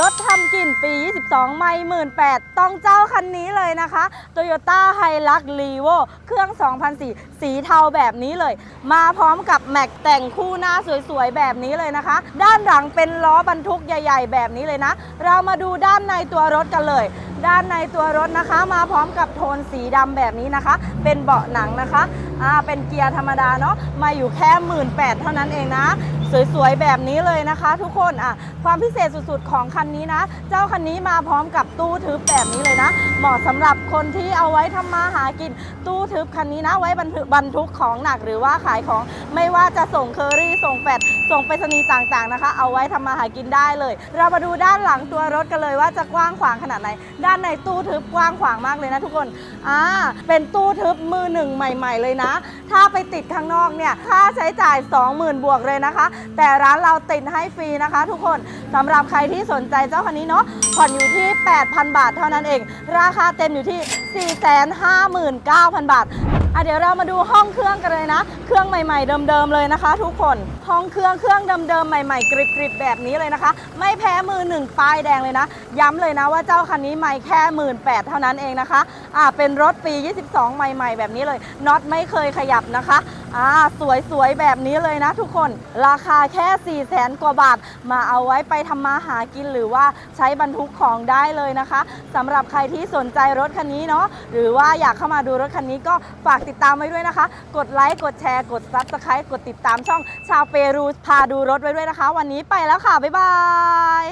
รถทำกลิ่นปี 22 ไม่หมื่นแต้องเจ้าคันนี้เลยนะคะ Toyota Hilux Levo เครื่อง 2004 สีเทาแบบนี้เลย มาพร้อมกับแม็กแต่งคู่หน้าสวยๆ แบบนี้เลยนะคะ ด้านหลังเป็นล้อบรรทุกใหญ่ ๆ แบบนี้เลยนะ เรามาดูด้านในตัวรถกันเลย ด้านในตัวรถนะคะ มาพร้อมกับโทนสีดำแบบนี้นะคะ เป็นเบาะหนังนะคะอ่าเป็นเกียร์ธรรมดาเนาะมาอยู่แค่หมื่นแปดเท่านั้นเองนะ สวยๆแบบนี้เลยนะคะ ทุกคนอะความพิเศษสุดๆของคันนี้นะ เจ้าคันนี้มาพร้อมกับตู้ทึบแบบนี้เลยนะ เหมาะสำหรับคนที่เอาไว้ทำมาหากิน ตู้ทึบคันนี้นะ ไว้บรรทุกบรรทุกของหนักหรือว่าขายของไม่ว่าจะส่งเคอรี่ส่งแฟดส่งไปรษณีย์ต่างๆนะคะ เอาไว้ทำมาหากินได้เลย เรามาดูด้านหลังตัวรถกันเลยว่าจะกว้างขวางขนาดไหน ด้านในตู้ทึบกว้างขวางมากเลยนะทุกคนอ่าเป็นตู้ทึบมือหนึ่งใหม่ ๆ เลยนะ ถ้าไปติดข้างนอกเนี่ยค่าใช้จ่าย 20,000 บวกเลยนะคะแต่ร้านเราติดให้ฟรีนะคะ ทุกคนสำหรับใครที่สนใจเจ้าคันนี้เนาะผ่อนอยู่ที่ 8,000 บาทเท่านั้นเอง ราคาเต็มอยู่ที่ 459,000 บาท อะเดี๋ยวเรามาดูห้องเครื่องกันเลยนะ เครื่องใหม่ ๆ เดิมๆเลยนะคะ ทุกคน ห้องเครื่องเครื่องเดิมๆใหม่ๆกริบๆแบบนี้เลยนะคะ ไม่แพ้มือหนึ่งป้ายแดงเลยนะ ย้ำเลยนะว่าเจ้าคันนี้ไม่แค่หมื่นแเท่านั้นเองนะคะ อ่าเป็นรถปี 22 ใหม่ ๆ แบบนี้เลย น็อตไม่เคยขยับนะคะ อ่าสวยๆแบบนี้เลยนะ ทุกคน ราคาแค่4 0 0แสนกว่าบาท มาเอาไว้ไปทำมาหากินหรือว่าใช้บรรทุกของได้เลยนะคะสำหรับใครที่สนใจรถคันนี้เนาะ หรือว่าอยากเข้ามาดูรถคันนี้ก็ฝากติดตามไว้ด้วยนะคะ กดไลค์กดแชร์กดซับสไครต์กดติดตามช่องชาวเปรูพาดูรถไว้ด้วยนะคะ วันนี้ไปแล้วค่ะ บ๊ายบาย